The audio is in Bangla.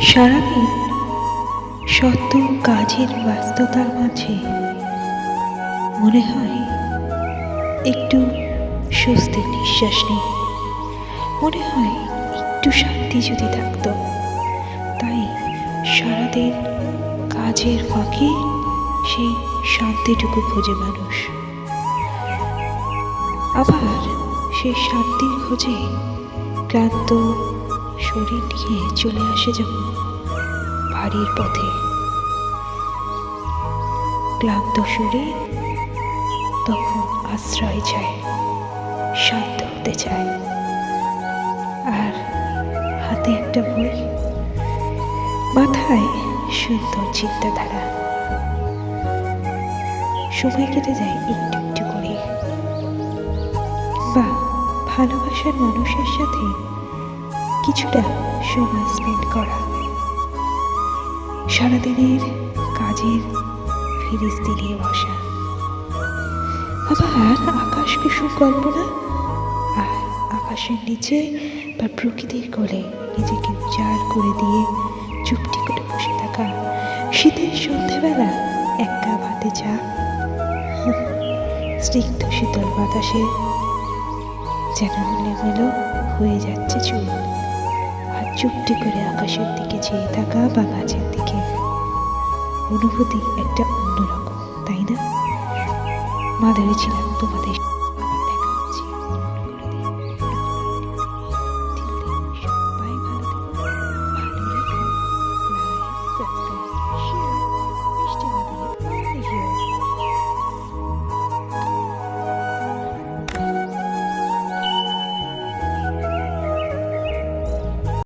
সারাদিন শত কাজের ব্যস্ততার মাঝে মনে হয় একটু স্বস্তির নিঃশ্বাস নেই। মনে হয় একটু শান্তি যদি থাকতো, তাই সারাদিন কাজের ফাঁকে সেই শান্তিটুকু খোঁজে মানুষ। আবার সেই শান্তির খোঁজে ক্লান্ত শরীর নিয়ে চলে আসে যখন বাড়ির পথে। ক্লান্ত শরীর তখন আশ্রয় চায়, শান্ত হতে চায়। আর হাতে একটা বই, মাথায় সুন্দর চিন্তাধারা। সময় কেটে যায় একটু একটু করে। বা ভালোবাসার মানুষের সাথে কিছুটা সময় স্পেন্ড করা। সারাদিনের কাজের ফিরিস্তি নিয়ে বসা। আবার আকাশ কুসুম কল্পনা আর আকাশের নিচে বা প্রকৃতির কোলে নিজেকে উজাড় করে দিয়ে চুপটি করে বসে থাকা। শীতের সন্ধেবেলা এক কাপ হাতে চা। স্নিগ্ধ শীতল বাতাসে যেন এলোমেলো হয়ে যাচ্ছে চুল। চুপটি করে আকাশের দিকে চেয়ে থাকা বা গাছের দিকে। অনুভূতি একটা অন্যরকম, তাই না? মাদারে ছিলাম তোমাদের